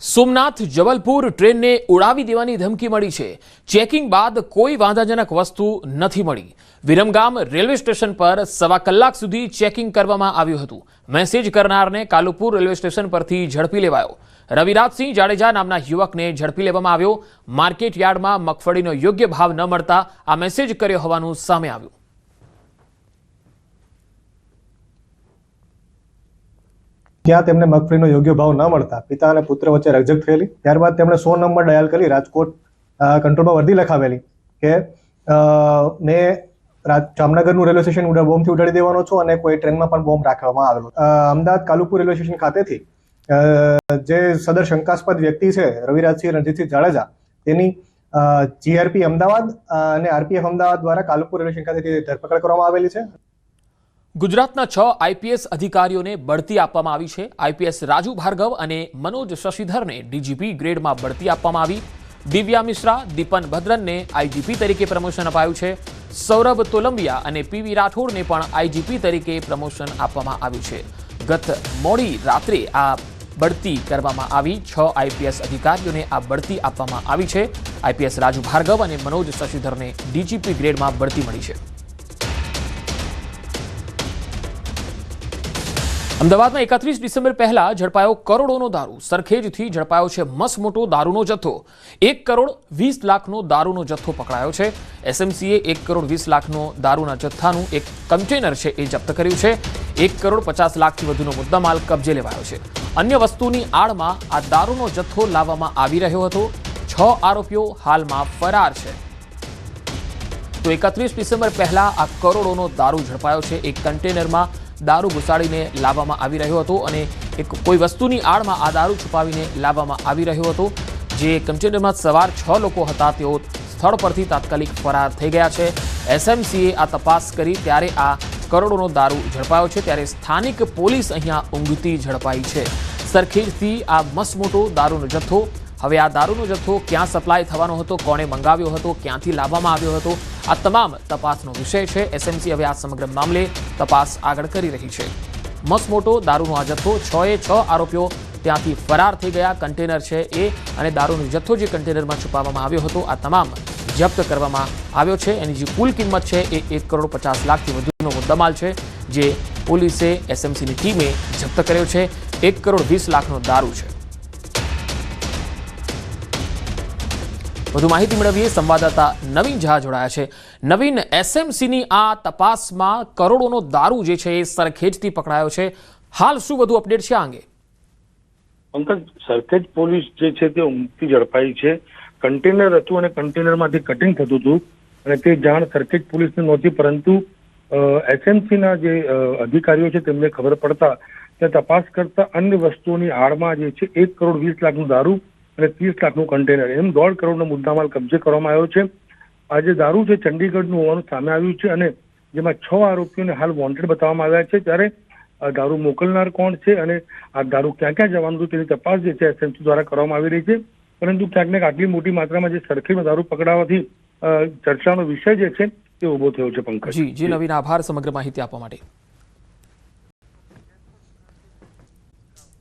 સોમનાથ જબલપુર ટ્રેનને ઉડાવી દેવાની ધમકી મળી છે. ચેકિંગ બાદ કોઈ વાંધાજનક વસ્તુ નથી મળી. વિરમગામ રેલવે સ્ટેશન પર સવા કલાક સુધી ચેકિંગ કરવામાં આવ્યું હતું. મેસેજ કરનારને કાલુપુર રેલવે સ્ટેશન પરથી ઝડપી લેવાયો. રવિરાજસિંહ જાડેજા નામના યુવકને ઝડપી લેવામાં આવ્યો. માર્કેટ યાર્ડમાં મગફળીનો યોગ્ય ભાવ ન મળતા આ મેસેજ કર્યો હોવાનું સામે આવ્યું. ત્યાં તેમને મગફળીનો યોગ્ય ભાવ ન મળતા. પિતા અને પુત્ર વચ્ચે રકઝક થયેલી. ત્યારબાદ તેમણે સો નંબર ડાયલ કરી રાજકોટ કંટ્રોલમાં વર્દી લખાવેલી કે મેં જામનગરનું રેલવે સ્ટેશન બોમ્બથી ઉડાડી દેવાનો છું અને કોઈ ટ્રેનમાં પણ બોમ્બ રાખવામાં આવેલો અમદાવાદ કાલુપુર રેલવે સ્ટેશન ખાતેથી જે સદર શંકાસ્પદ વ્યક્તિ છે, રવિરાજસિંહ રણજીતસિંહ જાડેજા, તેની જીઆરપી અમદાવાદ અને આરપીએફ અમદાવાદ દ્વારા કાલુપુર રેલવે સ્ટેશન ખાતેથી ધરપકડ કરવામાં આવેલી છે. ગુજરાતના છ આઈપીએસ અધિકારીઓને બઢતી આપવામાં આવી છે. આઈપીએસ રાજુ ભાર્ગવ અને મનોજ શશિધરને ડીજીપી ગ્રેડમાં બઢતી આપવામાં આવી. દિવ્યા મિશ્રા, દીપન ભદ્રનને આઈજીપી તરીકે પ્રમોશન અપાયું છે. સૌરભ તોલંબિયા અને પીવી રાઠોડને પણ આઈજીપી તરીકે પ્રમોશન આપવામાં આવ્યું છે. ગત મોડી રાત્રે આ બઢતી કરવામાં આવી. છ આઈપીએસ અધિકારીઓને આ બઢતી આપવામાં આવી છે. આઈપીએસ રાજુ ભાર્ગવ અને મનોજ શશિધરને ડીજીપી ગ્રેડમાં બઢતી મળી છે. અમદાવાદમાં એકત્રીસ ડિસેમ્બર પહેલા ઝડપાયો કરોડોનો દારૂ. સરખેજથી ઝડપાયો છે મસ મોટો દારૂનો જથ્થો. એક કરોડ વીસ લાખનો દારૂનો જથ્થો પકડાયો છે. એસએમસીએ એક કરોડ વીસ લાખનો દારૂના જથ્થાનું એક કન્ટેનર છે એ જપ્ત કર્યું છે. એક કરોડ પચાસ લાખથી વધુનો મુદ્દામાલ કબજે લેવાયો છે. અન્ય વસ્તુની આડમાં આ દારૂનો જથ્થો લાવવામાં આવી રહ્યો હતો. છ આરોપીઓ હાલમાં ફરાર છે. તો એકત્રીસ ડિસેમ્બર પહેલા આ કરોડોનો દારૂ ઝડપાયો છે. એક કન્ટેનરમાં દારૂ ઘુસાડીને લાવવામાં આવી રહ્યો હતો અને એક કોઈ વસ્તુની આડમાં આ દારૂ છુપાવીને લાવવામાં આવી રહ્યો હતો. જે કન્ટેનરમાં સવાર છ લોકો હતા, તેઓ સ્થળ પરથી તાત્કાલિક ફરાર થઈ ગયા છે. એસએમસીએ આ તપાસ કરી ત્યારે આ કરોડોનો દારૂ ઝડપાયો છે, ત્યારે સ્થાનિક પોલીસ અહીંયા ઊંઘતી ઝડપાઈ છે. સરખેજથી આ મસમોટો દારૂનો જથ્થો હવે આ દારૂનો જથ્થો ક્યાં સપ્લાય થવાનો હતો, કોણે મંગાવ્યો હતો, ક્યાંથી લાવવામાં આવ્યો હતો, આ તમામ તપાસનો વિષય છે. એસએમસી હવે આ સમગ્ર મામલે તપાસ આગળ કરી રહી છે. મસમોટો દારૂનો આ જથ્થો છ એ છ આરોપીઓ ત્યાંથી ફરાર થઈ ગયા. કન્ટેનર છે એ અને દારૂનો જથ્થો જે કન્ટેનરમાં છુપાવવામાં આવ્યો હતો, આ તમામ જપ્ત કરવામાં આવ્યો છે. એની જે કુલ કિંમત છે એ એક કરોડ પચાસ લાખથી વધુનો મુદ્દામાલ છે, જે પોલીસે એસએમસીની ટીમે જપ્ત કર્યો છે. એક કરોડ વીસ લાખનો દારૂ છે. વધુ માહિતી મેળવીએ. સંવાદદાતા નવીન ઝા જોડાયા છે. નવીન, એસએમસીની આ તપાસમાં કરોડોનો દારૂ જે છે એ સરખેજથી પકડાયો છે. હાલ શું વધુ અપડેટ છે આ અંગે? પંકજ, સરખેજ પોલીસ જે છે તે ઊંઘથી ઝડપાઈ છે. કન્ટેનર હતું અને કન્ટેનરમાંથી કટિંગ થતું હતું અને તે જાણ સરખેજ પોલીસને નહોતી, પરંતુ એસએમસીના જે અધિકારીઓ છે તેમને ખબર પડતા તે તપાસ કરતા અન્ય વસ્તુઓની આડમાં જે છે એક કરોડ વીસ લાખનું દારૂ અને ત્રીસ લાખનું કન્ટેનર એમ દોઢ કરોડનો મુદ્દામાલ કબજે કરવામાં આવ્યો છે. આ જે દારૂ છે ચંડીગઢનું હોવાનું સામે આવ્યું છે અને જેમાં છ આરોપીઓને હાલ વોન્ટેડ બતાવવામાં આવ્યા છે. ત્યારે દારૂ મોકલનાર કોણ છે અને આ દારૂ ક્યાં ક્યાં જવાનું તેની તપાસ જે છે એસએમસી દ્વારા કરવામાં આવી રહી છે. પરંતુ ક્યાંક ને આટલી મોટી માત્રામાં જે સરખીમાં દારૂ પકડાવાથી ચર્ચાનો વિષય જે છે તે ઊભો થયો છે, પંકજ. જી, નવીન આભાર સમગ્ર માહિતી આપવા માટે.